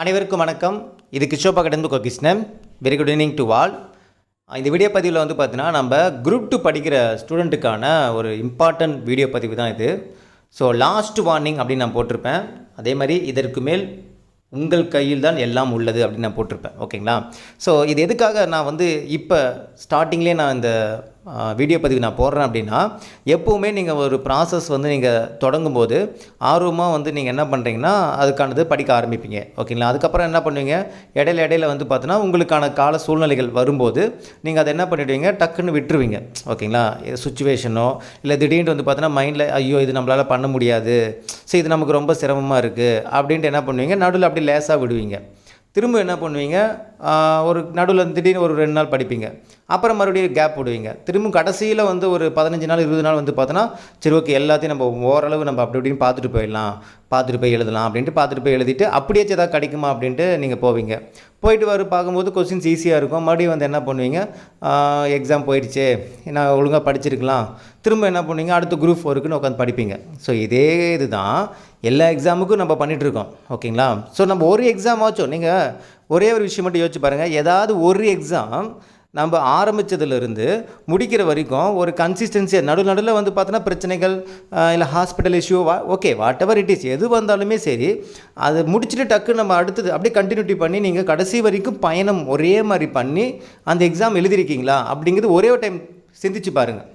அனைவருக்கும் வணக்கம். இது கிஷோபா கடந்து Krishnan very good evening to all இந்த வீடியோ பதிவில் வந்து பார்த்தீங்கன்னா நம்ம குரூப் டூ படிக்கிற ஸ்டூடெண்ட்டுக்கான ஒரு இம்பார்ட்டன்ட் வீடியோ பதிவு தான் இது. ஸோ லாஸ்ட் வார்னிங் அப்படின்னு நான் போட்டிருப்பேன். அதே மாதிரி இதற்கு மேல் உங்கள் கையில் தான் எல்லாம் உள்ளது அப்படின்னு நான் போட்டிருப்பேன். ஓகேங்களா ஸோ இது எதுக்காக நான் வந்து இப்போ ஸ்டார்டிங்லேயே நான் இந்த வீடியோ பதிவு நான் போடுறேன் அப்படின்னா எப்போவுமே நீங்கள் ஒரு ப்ராசஸ் வந்து நீங்கள் தொடங்கும்போது ஆர்வமாக வந்து நீங்கள் என்ன பண்ணுறீங்கன்னா அதுக்கானது படிக்க ஆரம்பிப்பீங்க. ஓகேங்களா? அதுக்கப்புறம் என்ன பண்ணுவீங்க? இடையில இடையில வந்து பார்த்தீங்கன்னா உங்களுக்கான கால சூழ்நிலைகள் வரும்போது நீங்கள் அதை என்ன பண்ணிடுவீங்க? டக்குன்னு விட்டுருவீங்க. ஓகேங்களா? சுச்சுவேஷனோ இல்லை திடீர்னு வந்து பார்த்தீங்கன்னா மைண்டில் ஐயோ இது நம்மளால் பண்ண முடியாது. சரி இது நமக்கு ரொம்ப சிரமமாக இருக்குது அப்படின்ட்டு என்ன பண்ணுவீங்க? நடுவில் அப்படி லேசாக விடுவீங்க. திரும்ப என்ன பண்ணுவீங்க? ஒரு நடுவில் திடீர்னு ஒரு ரெண்டு நாள் படிப்பீங்க. அப்புறம் மறுபடியும் கேப் விடுவீங்க திரும்ப கடைசியில் வந்து ஒரு பதினஞ்சு நாள் இருபது நாள் வந்து பார்த்தோன்னா சரி ஓகே எல்லாத்தையும் நம்ம ஓரளவு நம்ம அப்படி இப்படின்னு பார்த்துட்டு போயிடலாம். பார்த்துட்டு போய் எழுதலாம் அப்படின்ட்டு பார்த்துட்டு போய் எழுதிட்டு அப்படியே ஏதாவது கிடைக்குமா அப்படின்ட்டு நீங்கள் போவீங்க. போயிட்டு வர பார்க்கும்போது கொஸ்டின்ஸ் ஈஸியாக இருக்கும். மறுபடியும் வந்து என்ன பண்ணுவீங்க? எக்ஸாம் போயிடுச்சே. நான் ஒழுங்காக படிச்சிருக்கலாம். திரும்ப என்ன பண்ணுவீங்க? அடுத்த குரூப் ஃபோருக்குன்னு உட்காந்து படிப்பீங்க. ஸோ இதே இதுதான். எல்லா எக்ஸாமுக்கும் நம்ம பண்ணிகிட்ருக்கோம் ஓகேங்களா ஸோ நம்ம ஒரு எக்ஸாம் ஆச்சும். நீங்கள் ஒரே ஒரு விஷயம் மட்டும் யோசிச்சு பாருங்கள் ஏதாவது ஒரு எக்ஸாம் நம்ம ஆரம்பித்ததுலேருந்து முடிக்கிற வரைக்கும் ஒரு கன்சிஸ்டன்சியாக நடு நடுவில் வந்து பார்த்தோன்னா பிரச்சனைகள் இல்லை ஹாஸ்பிட்டல் இஷ்யூ வா okay whatever it is எது வந்தாலுமே சரி அதை முடிச்சுட்டு டக்கு நம்ம அடுத்தது அப்படியே கண்டினியூட்டி பண்ணி நீங்கள் கடைசி வரைக்கும் பயணம் ஒரே மாதிரி பண்ணி அந்த எக்ஸாம் எழுதியிருக்கீங்களா அப்படிங்கிறது ஒரே ஒரு டைம் சிந்திச்சு பாருங்கள்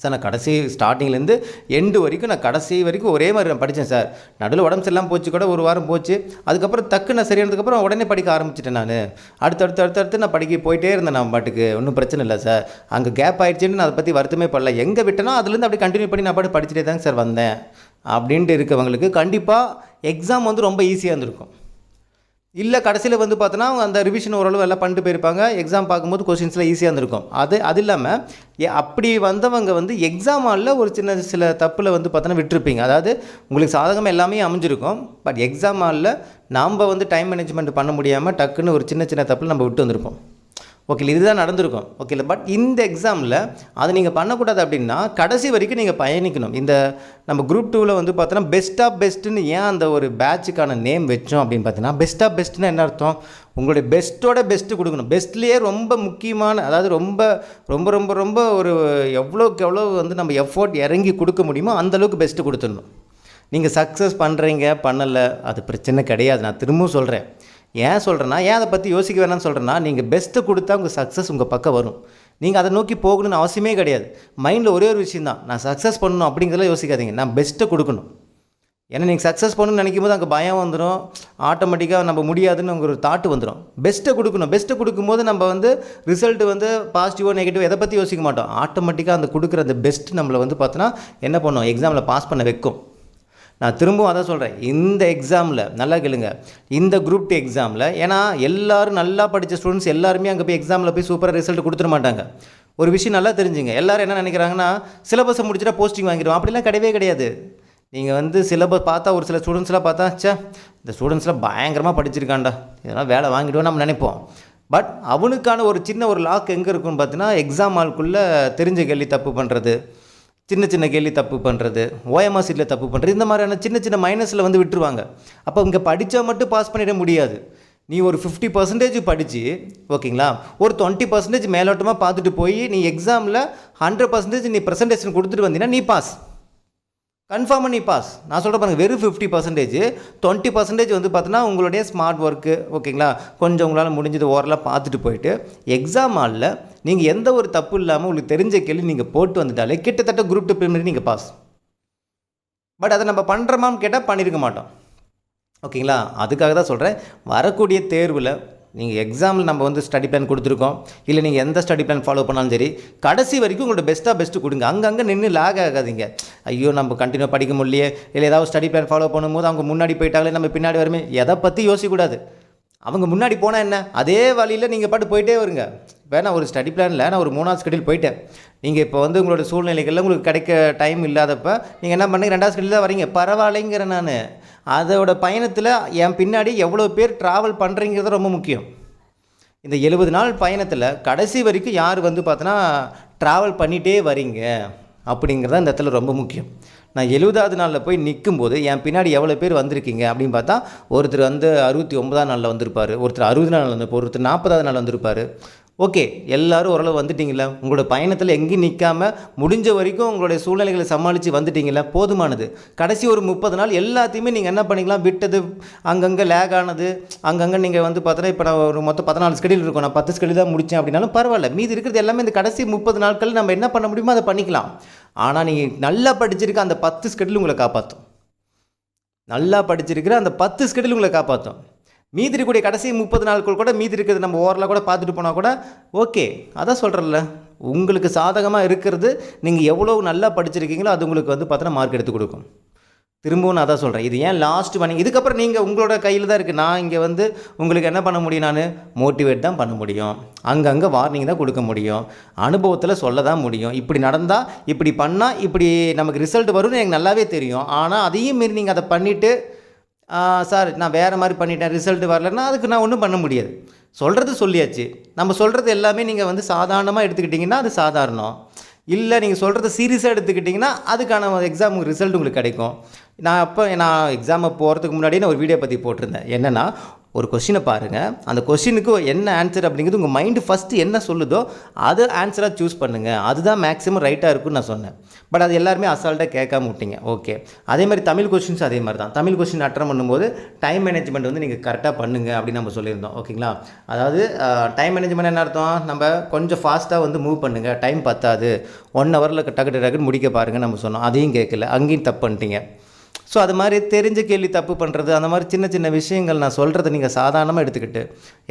சார் நான் கடைசி ஸ்டார்டிங்லேருந்து எண்டு வரைக்கும் நான் கடைசி வரைக்கும் ஒரே மாதிரி நான் படித்தேன் சார். நடுவில் உடம்பு சரியில்லாமல் போச்சு கூட ஒரு வாரம் போச்சு. அதுக்கப்புறம் டக்கு நான் சரியானதுக்கப்புறம் உடனே படிக்க ஆரம்பிச்சிட்டேன் நான். அடுத்தடுத்து அடுத்தடுத்து நான் படிக்க போயிட்டே இருந்தேன் நான் பாட்டுக்கு. ஒன்றும் பிரச்சனை இல்லை சார். அங்கே கேப் ஆயிடுச்சுன்னு நான் அதை பற்றி வருத்தமே படல. எங்கே விட்டேனோ அதுலேருந்து அப்படியே கண்டினியூ பண்ணி நான் பாட்டு படிச்சுட்டே தாங்க சார் வந்தேன். அப்படின்ட்டு இருக்கவங்களுக்கு கண்டிப்பாக எக்ஸாம் வந்து ரொம்ப ஈஸியாக இருந்திருக்கும். இல்லை கடைசியில் வந்து பார்த்தோன்னா அவங்க அந்த ரிவிஷன் ஓரளவு எல்லாம் பண்ணிட்டு போயிருப்பாங்க. எக்ஸாம் பார்க்கும்போது கொஸ்டின்ஸ்லாம் ஈஸியாக இருந்திருக்கும். அது அது இல்லாமல் அப்படி வந்தவங்க வந்து எக்ஸாம் ஹாலில் ஒரு சின்ன சில தப்பில் வந்து பார்த்தோன்னா விட்டுருப்பீங்க. அதாவது உங்களுக்கு சாதகம் எல்லாமே அமைஞ்சிருக்கும். பட் எக்ஸாம் ஹாலில் நாம் வந்து டைம் மேனேஜ்மெண்ட் பண்ண முடியாமல் டக்குன்னு ஒரு சின்ன சின்ன தப்பில் நம்ம விட்டு வந்திருப்போம். ஓகே இதுதான் நடந்திருக்கும். ஓகே இல்லை பட் இந்த எக்ஸாமில் அதை நீங்கள் பண்ணக்கூடாது அப்படின்னா கடைசி வரைக்கும் நீங்கள் பயணிக்கணும். இந்த நம்ம குரூப் டூவில் வந்து பார்த்தோன்னா பெஸ்ட் ஆஃப் பெஸ்ட்டுன்னு ஏன் அந்த ஒரு பேட்சுக்கான நேம் வச்சோம் அப்படின்னு பார்த்தீங்கன்னா பெஸ்ட் ஆஃப் பெஸ்ட்னா என்ன அர்த்தம்? உங்களுடைய பெஸ்ட்டோட பெஸ்ட்டு கொடுக்கணும். பெஸ்ட்லேயே ரொம்ப முக்கியமான அதாவது ரொம்ப ரொம்ப ரொம்ப ரொம்ப ஒரு எவ்வளோக்கு எவ்வளோ வந்து நம்ம எஃபோர்ட் இறங்கி கொடுக்க முடியுமோ அந்தளவுக்கு பெஸ்ட்டு கொடுத்துடணும். நீங்கள் சக்ஸஸ் பண்ணுறீங்க பண்ணலை அது பிரச்சனை கிடையாது. நான் திரும்பவும் சொல்கிறேன் ஏன் சொல்கிறேன்னா ஏன் அதை பற்றி யோசிக்க வேணாம்னு சொல்கிறேன்னா நீங்கள் பெஸ்ட்டை கொடுத்தா உங்கள் சக்ஸஸ் உங்கள் பக்கம் வரும். நீங்கள் அதை நோக்கி போகணும்னு அவசியமே கிடையாது. மைண்டில் ஒரே ஒரு விஷயம் தான் நான் சக்ஸஸ் பண்ணணும் அப்படிங்கிறதெல்லாம் யோசிக்காதீங்க. நான் பெஸ்ட்டை கொடுக்கணும். ஏன்னா நீங்கள் சக்ஸஸ் பண்ணணும்னு நினைக்கும் போது அங்கே பயம் வந்துடும் ஆட்டோமேட்டிக்காக நம்ம முடியாதுன்னு ஒரு தாட்டு வந்துடும் பெஸ்ட்டை கொடுக்கணும். பெஸ்ட்டை கொடுக்கும்போது நம்ம வந்து ரிசல்ட் வந்து பாசிட்டிவோ நெகட்டிவ் எதை பற்றி யோசிக்க மாட்டோம். ஆட்டோமேட்டிக்காக அந்த கொடுக்குற அந்த பெஸ்ட் நம்மளை வந்து பார்த்தோன்னா என்ன பண்ணும்? எக்ஸாமில் பாஸ் பண்ண வைக்கும். நான் திரும்பவும் அதான் சொல்கிறேன் இந்த எக்ஸாமில் நல்லா கேளுங்க. இந்த குரூப் டூ எக்ஸாமில் ஏன்னா எல்லோரும் நல்லா படித்த ஸ்டூடெண்ட்ஸ் எல்லாருமே அங்கே போய் எக்ஸாமில் போய் சூப்பராக ரிசல்ட் கொடுத்துட மாட்டாங்க. ஒரு விஷயம் நல்லா தெரிஞ்சுங்க. எல்லாரும் என்ன நினைக்கிறாங்கன்னா சிலபஸை முடிச்சுட்டா போஸ்டிங் வாங்கிடுவோம் அப்படிலாம் கிடையவே கிடையாது. நீங்கள் வந்து சிலபஸ் பார்த்தா ஒரு சில ஸ்டூடெண்ட்ஸ்லாம் பார்த்தா ச்சே இந்த ஸ்டூடெண்ட்ஸ்லாம் பயங்கரமாக படிச்சிருக்காண்டா இதெல்லாம் வேலை வாங்கிடுவோம் நம்ம நினைப்போம். பட் அவனுக்கான ஒரு சின்ன ஒரு லாக் எங்கே இருக்குன்னு பார்த்தீங்கன்னா எக்ஸாம் ஆளுக்குள்ளே தெரிஞ்ச கேள்வி தப்பு பண்ணுறது சின்ன சின்ன கேள்வி தப்பு பண்ணுறது ஓஎம்ஆர் சீட்டில் தப்பு பண்ணுறது இந்த மாதிரியான சின்ன சின்ன மைனஸில் வந்து விட்டுருவாங்க. அப்போ இங்கே படித்தா மட்டும் பாஸ் பண்ணிட முடியாது. நீ ஒரு ஃபிஃப்டி பர்சன்டேஜ் படித்து ஓகேங்களா? ஒரு டுவெண்ட்டி பர்சன்டேஜ் மேலோட்டமாக பார்த்துட்டு போய் நீ எக்ஸாமில் ஹண்ட்ரட் பர்சன்டேஜ் நீ ப்ரெசன்டேஷன் கொடுத்துட்டு வந்தீங்கன்னா நீ பாஸ் கன்ஃபார்மாக நீ பாஸ் நான் சொல்கிற பாருங்க வெறும் ஃபிஃப்டி பர்சன்டேஜ் டுவெண்ட்டி பர்சன்டேஜ் வந்து பார்த்தோன்னா உங்களுடைய ஸ்மார்ட் ஒர்க்கு ஓகேங்களா கொஞ்சம் உங்களால் முடிஞ்சது ஓரெல்லாம் பார்த்துட்டு போயிட்டு எக்ஸாம் ஹாலில் நீங்கள் எந்த ஒரு தப்பு இல்லாமல் உங்களுக்கு தெரிஞ்ச கேள்வி நீங்கள் போட்டு வந்துட்டாலே கிட்டத்தட்ட குரூப் டூ ப்ரிலிமினரி நீங்கள் பாஸ் பட் அதை நம்ம பண்ணுறோமான்னு கேட்டால் பண்ணியிருக்க மாட்டோம். ஓகேங்களா அதுக்காக தான் சொல்கிறேன் வரக்கூடிய தேர்வில் நீங்கள் எக்ஸாமில் நம்ம வந்து ஸ்டடி பிளான் கொடுத்துருக்கோம். இல்லை நீங்கள் எந்த ஸ்டடி பிளான் ஃபாலோ பண்ணாலும் சரி கடைசி வரைக்கும் உங்களோட பெஸ்ட்டாக பெஸ்ட்டு கொடுங்க. அங்கங்கே நின்று லாக் ஆகாதீங்க. ஐயோ நம்ம கண்டினியூ படிக்க முடியலையே. இல்லை ஏதாவது ஸ்டடி பிளான் ஃபாலோ பண்ணும்போது அவங்க முன்னாடி போயிட்டாங்களே நம்ம பின்னாடி வருமே. எதை பற்றி யோசிக்கக்கூடாது. அவங்க முன்னாடி போனால் என்ன? அதே வழியில் நீங்கள் பாட்டு போயிட்டே வருங்க. வேணா ஒரு ஸ்டடி பிளானில் நான் ஒரு மூணாவது ஸ்கெடியூல் போயிட்டேன். நீங்கள் இப்போ வந்து உங்களோட சூழ்நிலைகளில் உங்களுக்கு கிடைக்க டைம் இல்லாதப்ப நீங்கள் என்ன பண்ணுங்க? ரெண்டாவது ஸ்கெடியூல் தான் வரீங்க. பரவாயில்லைங்கிறேன் நான். அதோட பயணத்தில் என் பின்னாடி எவ்வளோ பேர் ட்ராவல் பண்ணுறீங்கிறது ரொம்ப முக்கியம். இந்த எழுபது நாள் பயணத்தில் கடைசி வரைக்கும் யார் வந்து பார்த்தோன்னா ட்ராவல் பண்ணிகிட்டே வரீங்க அப்படிங்கிறது இந்த இடத்துல ரொம்ப முக்கியம். நான் எழுபதாவது நாளில் போய் நிற்கும்போது என் பின்னாடி எவ்வளோ பேர் வந்திருக்கீங்க அப்படின்னு பார்த்தா ஒருத்தர் வந்து அறுபத்தி ஒன்பதாம் நாளில் வந்திருப்பார் ஒருத்தர் அறுபது நாள் வந்து ஒருத்தர் நாற்பதாவது நாள் வந்திருப்பார். ஓகே எல்லாரும் ஓரளவு வந்துட்டீங்களா உங்களோட பயணத்தில் எங்கேயும் நிற்காம முடிஞ்ச வரைக்கும் உங்களுடைய சூழ்நிலைகளை சமாளித்து வந்துட்டீங்களா போதுமானது. கடைசி ஒரு முப்பது நாள் எல்லாத்தையுமே நீங்கள் என்ன பண்ணிக்கலாம்? விட்டது அங்கங்கே லேக் ஆனது அங்கங்கே நீங்கள் வந்து பார்த்தோன்னா இப்போ நான் ஒரு மொத்தம் பதினாலு ஸ்கெடியூல் இருக்கும். நான் பத்து ஸ்கெடியூல் தான் முடித்தேன் அப்படின்னாலும் பரவாயில்ல. மீதி இருக்கிறது எல்லாமே இந்த கடைசி முப்பது நாட்கள் நம்ம என்ன பண்ண முடியுமோ அதை பண்ணிக்கலாம். ஆனால் நீங்கள் நல்லா படிச்சிருக்க அந்த பத்து ஸ்கெடியூல் உங்களை காப்பாற்றும் நல்லா படிச்சிருக்கிற அந்த பத்து ஸ்கெடியூல் உங்களை காப்பாற்றும் மீதி இருக்கக்கூடிய கடைசி முப்பது நாட்கள் கூட மீதி இருக்கிறது நம்ம ஓரலாக கூட பார்த்துட்டு போனால் கூட ஓகே அதான் சொல்கிறேன்ல உங்களுக்கு சாதகமாக இருக்கிறது நீங்கள் எவ்வளோ நல்லா படிச்சிருக்கீங்களோ அது உங்களுக்கு வந்து பார்த்தோன்னா மார்க் எடுத்து கொடுக்கும். திரும்பவும் நான் அதான் சொல்கிறேன் இது ஏன் லாஸ்ட் பண்ணி இதுக்கப்புறம் நீங்கள் உங்களோட கையில் தான் இருக்குது நான் இங்கே வந்து உங்களுக்கு என்ன பண்ண முடியும் நான்? மோட்டிவேட் தான் பண்ண முடியும். அங்கங்கே வார்னிங் தான் கொடுக்க முடியும். அனுபவத்தில் சொல்ல தான் முடியும். இப்படி நடந்தால் இப்படி பண்ணால் இப்படி நமக்கு ரிசல்ட் வரும்னு எனக்கு நல்லாவே தெரியும். ஆனால் அதையும் மீறி நீங்கள் அதை பண்ணிவிட்டு சார் நான் வேறு மாதிரி பண்ணிட்டேன் ரிசல்ட் வரலன்னா அதுக்கு நான் ஒன்றும் பண்ண முடியாது. சொல்கிறது சொல்லியாச்சு. நம்ம சொல்கிறது எல்லாமே நீங்கள் வந்து சாதாரணமாக எடுத்துக்கிட்டிங்கன்னா அது சாதாரணம். இல்லை நீங்கள் சொல்கிறத சீரியஸாக எடுத்துக்கிட்டிங்கன்னா அதுக்கான எக்ஸாம் ரிசல்ட் உங்களுக்கு கிடைக்கும். நான் அப்போ நான் எக்ஸாமை போகிறதுக்கு முன்னாடியே நான் ஒரு வீடியோ பற்றி போட்டிருந்தேன். என்னென்னா ஒரு கொஷினை பாருங்கள் அந்த கொஷினுக்கு என்ன ஆன்சர் அப்படிங்கிறது உங்கள் மைண்டு ஃபஸ்ட்டு என்ன சொல்லுதோ அதை ஆன்சராக சூஸ் பண்ணுங்கள் அதுதான் மேக்ஸிமம் ரைட்டாக இருக்கும்னு நான் சொன்னேன். பட் அது எல்லாருமே அசால்ட்டாக கேட்காம விட்டீங்க. ஓகே அதே மாதிரி தமிழ் கொஷின்ஸ் அதே மாதிரி தான். தமிழ் கொஷின் அட்டன் பண்ணும்போது டைம் மேனேஜ்மெண்ட் வந்து நீங்கள் கரெக்டாக பண்ணுங்க அப்படின்னு நம்ம சொல்லியிருந்தோம். ஓகேங்களா அதாவது டைம் மேனேஜ்மெண்ட் என்ன அர்த்தம்? நம்ம கொஞ்சம் ஃபாஸ்ட்டாக வந்து மூவ் பண்ணுங்கள் டைம் பத்தாது. ஒன் ஹவரில் டக்கு டக்குன்னு முடிக்க பாருங்கள் நம்ம சொன்னோம். அதையும் கேட்கல. அங்கேயும் தப்பு பண்ணிட்டீங்க. ஸோ அது மாதிரி தெரிஞ்ச கேள்வி தப்பு பண்ணுறது அந்த மாதிரி சின்ன சின்ன விஷயங்கள் நான் சொல்கிறத நீங்கள் சாதாரணமாக எடுத்துக்கிட்டு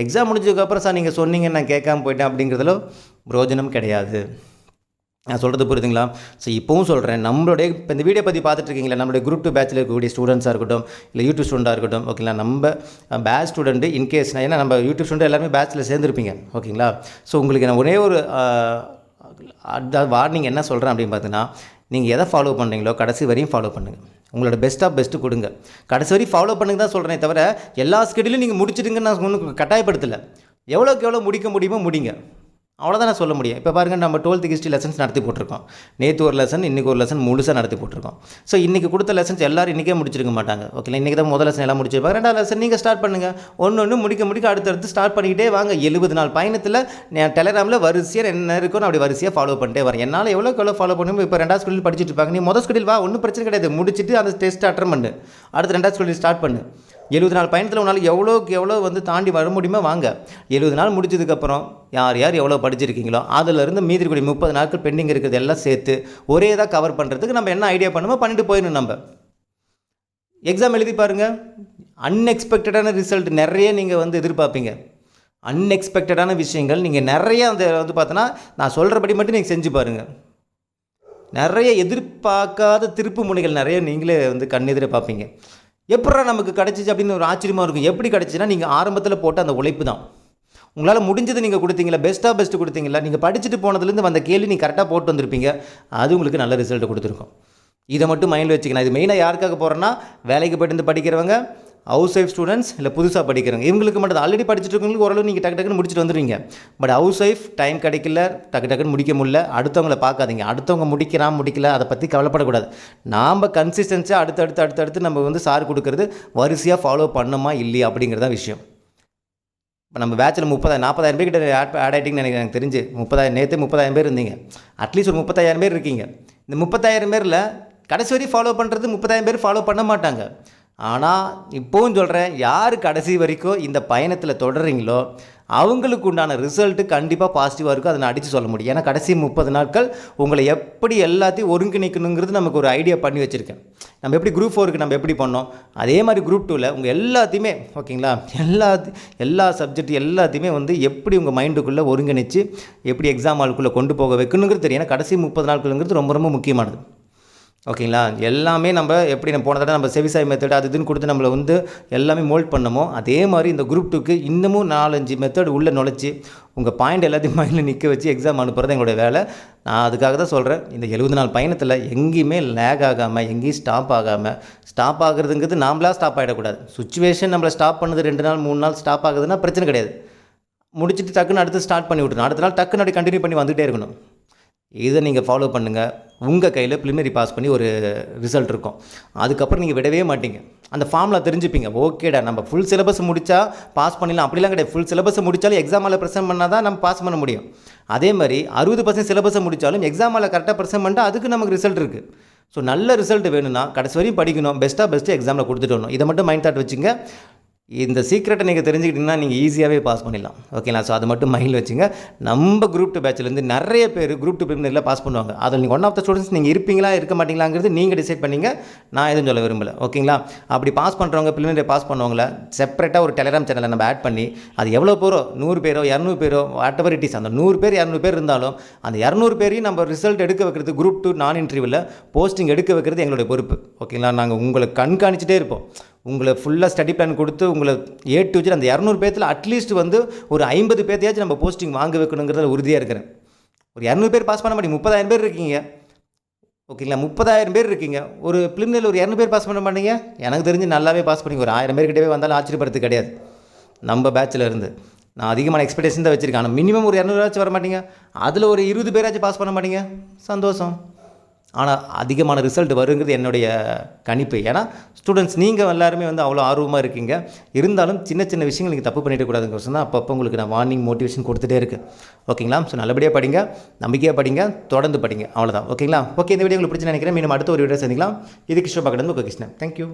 எக்ஸாம் முடிஞ்சதுக்கப்புறம் சார் நீங்கள் சொன்னீங்க நான் கேட்காம போயிட்டேன் அப்படிங்கிறதுல பிரோஜனம் கிடையாது. நான் சொல்கிறது புரியுதுங்களா? ஸோ இப்போவும் சொல்கிறேன் நம்மளுடைய இப்போ இந்த வீடியோ பற்றி பார்த்துட்டு இருக்கீங்களா நம்மளுடைய குரூப் டூ பேட்சில் இருக்கக்கூடிய ஸ்டூடெண்ட்ஸாக இருக்கட்டும் இல்லை யூடியூப் ஸ்டூடெண்ட்டாக இருக்கட்டும் ஓகேங்களா நம்ம பேட்ச் ஸ்டூடெண்ட்டு இன்கேஸ் நான் ஏன்னா நம்ம யூடியூப் ஸ்டூடெண்ட் எல்லாருமே பேட்சில் சேர்ந்துருப்பீங்க ஓகேங்களா ஸோ உங்களுக்கு நான் ஒரே ஒரு வார்னிங் என்ன சொல்கிறேன் அப்படின்னு பார்த்தீங்கன்னா நீங்கள் எதை ஃபாலோ பண்ணுறீங்களோ கடைசி வரையும் ஃபாலோ பண்ணுங்கள் உங்களோட பெஸ்ட் ஆஃப் பெஸ்ட்டு கொடுங்க. கடைசி வரையும் ஃபாலோ பண்ணுங்க தான் சொல்கிறேன் தவிர எல்லா ஸ்கெடியூலும் நீங்கள் முடிச்சிடுங்கன்னு நான் ஒன்றும் கட்டாயப்படுத்தலை. எவ்வளோக்கு எவ்வளோ முடிக்க முடியுமோ முடிங்க. அவ்வளோதான் நான் சொல்ல முடியும். இப்போ பாருங்கள் நம்ம டுவெல்த் ஹிஸ்ட்ரி லெசன்ஸ் நடத்தி போட்டிருக்கோம். நேற்று ஒரு லெசன் இன்றைக்கி ஒரு லெசன் முழுசாக நடத்தி போட்டிருக்கோம். ஸோ இன்றைக்கி கொடுத்த லெசன்ஸ் எல்லாரும் இன்றைக்கே முடிச்சிருக்க மாட்டாங்க. ஓகே இன்றைக்கி தான் முதல் லெசன் எல்லாம் முடிச்சிருப்பாங்க. ரெண்டாவது லெசன் நீங்கள் ஸ்டார்ட் பண்ணுங்கள் ஒன்று ஒன்று முடிக்க முடிக்க அடுத்தடுத்து ஸ்டார்ட் பண்ணிக்கிட்டே வாங்க. எழுபது நாள் பயணத்தில் நான் டெலகிராமில் வரிசையாக என்ன இருக்கோ நான் அப்படி வரிசையாக ஃபாலோ பண்ணிட்டே வரேன் என்னால் எவ்வளோக்கு எவ்வளோ ஃபாலோ பண்ணுமோ இப்போ ரெண்டாவது ஸ்கூலில் படிச்சுட்டு இருப்பாங்க. நீ முதல் ஸ்கூலில் வா ஒன்றும் பிரச்சனை கிடையாது. முடிச்சுட்டு அந்த டெஸ்ட் அட்டன் பண்ணு அடுத்து ரெண்டாவது ஸ்கூலில் ஸ்டார்ட் பண்ணு. எழுபது நாள் பயணத்தில் உன்னால் எவ்வளோக்கு எவ்வளோ வந்து தாண்டி வர முடியுமோ வாங்க. எழுபது நாள் முடிச்சதுக்கப்புறம் யார் யார் எவ்வளோ படிச்சிருக்கீங்களோ அதிலிருந்து மீதி இருக்கக்கூடிய முப்பது நாட்கள் பெண்டிங் இருக்கிறது எல்லாம் சேர்த்து ஒரே இதாக கவர் பண்ணுறதுக்கு நம்ம என்ன ஐடியா பண்ணுமோ பண்ணிட்டு போயிடணும் நம்ம. எக்ஸாம் எழுதி பாருங்கள் அன்எக்ஸ்பெக்டடான ரிசல்ட் நிறைய நீங்கள் வந்து எதிர்பார்ப்பீங்க. அன்எக்ஸ்பெக்டடான விஷயங்கள் நீங்கள் நிறைய அந்த வந்து பார்த்தோன்னா நான் சொல்கிறபடி மட்டும் நீங்கள் செஞ்சு பாருங்கள் நிறைய எதிர்பார்க்காத திருப்பு முனைகள் நிறைய நீங்களே வந்து கண்ணெதிரே பார்ப்பீங்க. எப்படா நமக்கு கிடச்சிச்சு அப்படின்னு ஒரு ஆச்சரியமாக இருக்கும். எப்படி கிடச்சின்னா நீங்கள் ஆரம்பத்தில் போட்ட அந்த உழைப்பு தான் உங்களால் முடிஞ்சது நீங்கள் கொடுத்தீங்களா பெஸ்ட்டாக பெஸ்ட்டு கொடுத்தீங்களா நீங்கள் படிச்சுட்டு போனதுலேருந்து வந்த கேள்வி நீங்கள் கரெக்டாக போட்டு வந்திருப்பீங்க. அது உங்களுக்கு நல்ல ரிசல்ட் கொடுத்துருக்கும். இதை மட்டும் மைண்டில் வச்சுக்கணும். இது மெயினாக யாருக்காக போகிறேன்னா வேலைக்கு போயிட்டு வந்து படிக்கிறவங்க ஹவுஸ் ஒய்ஃப் ஸ்டூடெண்ட்ஸ் இல்லை புதுசாக படிக்கிறவங்க இவங்களுக்கு மட்டும் ஆல்ரெடி படிச்சுட்டு இருக்கவங்களுக்கு ஓரளவு நீங்கள் டக்கு டக்குன்னு முடிச்சுட்டு வந்துடுவீங்க பட் ஹவுஸ் ஒய்ஃப் டைம் கிடைக்கல டக்கு டக்குன்னு முடிக்க முடியல. அடுத்தவங்கள பார்க்காதீங்க. அடுத்தவங்க முடிக்கிறான் முடிக்கல அதை பற்றி கவலைப்படக்கூடாது. நாம் கன்சிஸ்டன்ஸாக அடுத்தடுத்து அடுத்தடுத்து நம்ம வந்து சார் கொடுக்குறது வரிசையாக ஃபாலோ பண்ணோமா இல்லையா அப்படிங்கிறதான் விஷயம். இப்போ நம்ம பேச்சில் முப்பதாயிரம் நாற்பதாயிரம் பேர் கிட்ட ஆட் ஆட் ஆகிட்டிங்கன்னு எனக்கு எனக்கு தெரிஞ்சு. முப்பதாயிரம் நேற்று முப்பதாயிரம் பேர் இருந்தீங்க. அட்லீஸ்ட் ஒரு முப்பத்தாயிரம் பேர் இருக்கீங்க. இந்த முப்பத்தாயிரம் பேரில் கடைசி வரையும் ஃபாலோ பண்ணுறது முப்பதாயிரம் பேர் ஃபாலோ பண்ண மாட்டாங்க. ஆனால் இப்போவும் சொல்கிறேன் யார் கடைசி வரைக்கும் இந்த பயணத்தில் தொடர்றீங்களோ அவங்களுக்கு உண்டான ரிசல்ட்டு கண்டிப்பாக பாசிட்டிவாக இருக்கும். அதை நான் அடித்து சொல்ல முடியும். ஏன்னா கடைசி முப்பது நாட்கள் உங்களை எப்படி எல்லாத்தையும் ஒருங்கிணைக்கணுங்கிறது நமக்கு ஒரு ஐடியா பண்ணி வச்சுருக்கேன். நம்ம எப்படி குரூப் ஃபோருக்கு நம்ம எப்படி பண்ணோம் அதே மாதிரி குரூப் டூவில் உங்கள் எல்லாத்தையுமே ஓகேங்களா எல்லா எல்லா சப்ஜெக்ட் எல்லாத்தையுமே வந்து எப்படி உங்கள் மைண்டுக்குள்ளே ஒருங்கிணைச்சு எப்படி எக்ஸாம் ஆளுக்குள்ளே கொண்டு போக வைக்கணுங்கிறது தெரியும். ஏன்னா கடைசி முப்பது நாட்களுங்கிறது ரொம்ப ரொம்ப முக்கியமானது. ஓகேங்களா? எல்லாமே நம்ம எப்படி நம்ம போன தடவை நம்ம செவிசாய் மெத்தட் அது இதுன்னு கொடுத்து நம்மளை வந்து எல்லாமே மோல்ட் பண்ணமோ அதே மாதிரி இந்த குரூப் டூக்கு இன்னமும் நாலஞ்சு மெத்தட் உள்ளே நுழைச்சி உங்கள் பாயிண்ட் எல்லாத்தையும் மைண்டில் நிற்க வச்சு எக்ஸாம் அனுப்புறது எங்களுடைய வேலை. நான் அதுக்காக தான் சொல்கிறேன் இந்த எழுபது நாள் பயணத்தில் எங்கேயுமே லேக் ஆகாமல் எங்கேயும் ஸ்டாப் ஆகாமல் ஸ்டாப் ஆகுறதுங்கிறது நாமளாக ஸ்டாப் ஆகிடக்கூடாது சுச்சுவேஷன் நம்மளை ஸ்டாப் பண்ணது ரெண்டு நாள் மூணு நாள் ஸ்டாப் ஆகுதுன்னா பிரச்சனை கிடையாது. முடிச்சுட்டு டக்குன்னு அடுத்து ஸ்டார்ட் பண்ணி விட்ருணும் அடுத்த நாள் டக்குன்னு அப்படி கண்டினியூ பண்ணி வந்துகிட்டே இருக்கணும். இதை நீங்கள் ஃபாலோ பண்ணுங்கள் உங்கள் கையில் ப்ரிலிமினரி பாஸ் பண்ணி ஒரு ரிசல்ட் இருக்கும். அதுக்கப்புறம் நீங்கள் விடவே மாட்டீங்க. அந்த ஃபார்மில் தெரிஞ்சுப்பீங்க. ஓகேடா நம்ம ஃபுல் சிலபஸ் முடித்தா பாஸ் பண்ணிடலாம். அப்படிலாம் கிடையாது. ஃபுல் சிலபஸ் முடித்தாலும் எக்ஸாமில் ப்ரெசென்ட் பண்ணால் தான் நம்ம பாஸ் பண்ண முடியும். அதே மாதிரி அறுபது பர்சன்ட் சிலபஸை முடித்தாலும் எக்ஸாமில் கரெக்டாக ப்ரெசென்ட் பண்ணிட்டா அதுக்கு நமக்கு ரிசல்ட் இருக்குது ஸோ நல்ல ரிசல்ட் வேணும்னா கடைசி வரையும் படிக்கணும். பெஸ்ட்டாக பெஸ்ட்டு எக்ஸாமில் கொடுத்துட்டு வரணும். இதை மட்டும் மைண்ட் தாட் வச்சுங்க. இந்த சீக்ரெட்டை நீங்கள் தெரிஞ்சுக்கிட்டிங்கன்னா நீங்கள் ஈஸியாகவே பாஸ் பண்ணிடலாம். ஓகேங்களா ஸோ அது மட்டும் மைண்டில் வச்சுங்க. நம்ம குரூப் டூ பேட்ச்லேருந்து நிறைய பேர் குரூப் டூ ப்ரிமினரில் பாஸ் பண்ணுவாங்க. அதில் நீங்கள் ஒன் ஆஃப் த ஸ்டூடெண்ட்ஸ் நீங்கள் இருப்பீங்களா இருக்க மாட்டீங்களாங்கிறது நீங்கள் டிசைட் பண்ணிங்க. நான் எதுவும் சொல்ல விரும்பலை. ஓகேங்களா அப்படி பாஸ் பண்ணுறவங்க ப்ரிலிமினரி பாஸ் பண்ணுவாங்கள செப்பரேட்டாக ஒரு டெலிகிராம் சேனலை நம்ம ஆட் பண்ணி அது எவ்வளோ பேரோ? நூறு பேரோ? இரநூறு பேரோ? வாட் எவர் இட் இஸ் அந்த நூறு பேர் இரநூறு பேர் இருந்தாலும் அந்த இரநூறு பேரையும் நம்ம ரிசல்ட் எடுக்க வைக்கிறது குரூப் டூ நான் இன்டர்வியூவில் போஸ்டிங் எடுக்க வைக்கிறது எங்களுடைய பொறுப்பு. ஓகேங்களா நாங்கள் உங்களை கண்காணிச்சிட்டே இருப்போம். உங்களை ஃபுல்லாக ஸ்டடி பிளான் கொடுத்து உங்களை ஏ டு வச்சு அந்த இரநூறு பேர்த்தில் அட்லீஸ்ட் வந்து ஒரு ஐம்பது பேர்த்தையாச்சும் நம்ம போஸ்டிங் வாங்க வைக்கணுங்கிறதுல உறுதியாக இருக்கிறேன். ஒரு இரநூறு பேர் பாஸ் பண்ண மாட்டீங்க முப்பதாயிரம் பேர் இருக்கீங்க. ஓகேங்களா முப்பதாயிரம் பேர் இருக்கீங்க. ஒரு பிலிமினரில் ஒரு இரநூறு பேர் பாஸ் பண்ண மாட்டீங்க? எனக்கு தெரிஞ்சு நல்லாவே பாஸ் பண்ணி ஒரு ஆயிரம் பேர்கிட்டவே வந்தாலும் ஆச்சரியப்படுறது கிடையாது. நம்ம பேட்சில் இருந்து. நான் அதிகமான எக்ஸ்பெக்டேஷன் தான் வச்சுருக்கேன். ஆனால் மினிமம் ஒரு இரநூறுவாச்சும் வர மாட்டீங்க. அதில் ஒரு இருபது பேராச்சும் பாஸ் பண்ண மாட்டீங்க. சந்தோஷம். ஆனால் அதிகமான ரிசல்ட் வருங்கிறது என்னுடைய கணிப்பு. ஏன்னா ஸ்டூடெண்ட்ஸ் நீங்கள் எல்லாருமே வந்து அவ்வளோ ஆர்வமாக இருக்கீங்க. இருந்தாலும் சின்ன சின்ன விஷயங்கள் நீங்கள் தப்பு பண்ணிடக்கூடாதுங்க தான் அப்பப்போ உங்களுக்கு நான் வார்னிங் மோட்டிவேஷன் கொடுத்துட்டே இருக்குது ஓகேங்களா? ஸோ நல்லபடியாக படிங்க நம்பிக்கையாக படிங்க தொடர்ந்து படிங்க. அவ்வளோதான் ஓகேங்களா? ஓகே இந்த வீடியோ உங்களுக்கு பிடிச்சி நினைக்கிறேன். மீண்டும் அடுத்த ஒரு வீடியோ சந்திக்கலாம். இது கிருஷ்ண பக்கத்து உங்கள் கிருஷ்ணன் தேங்க்யூ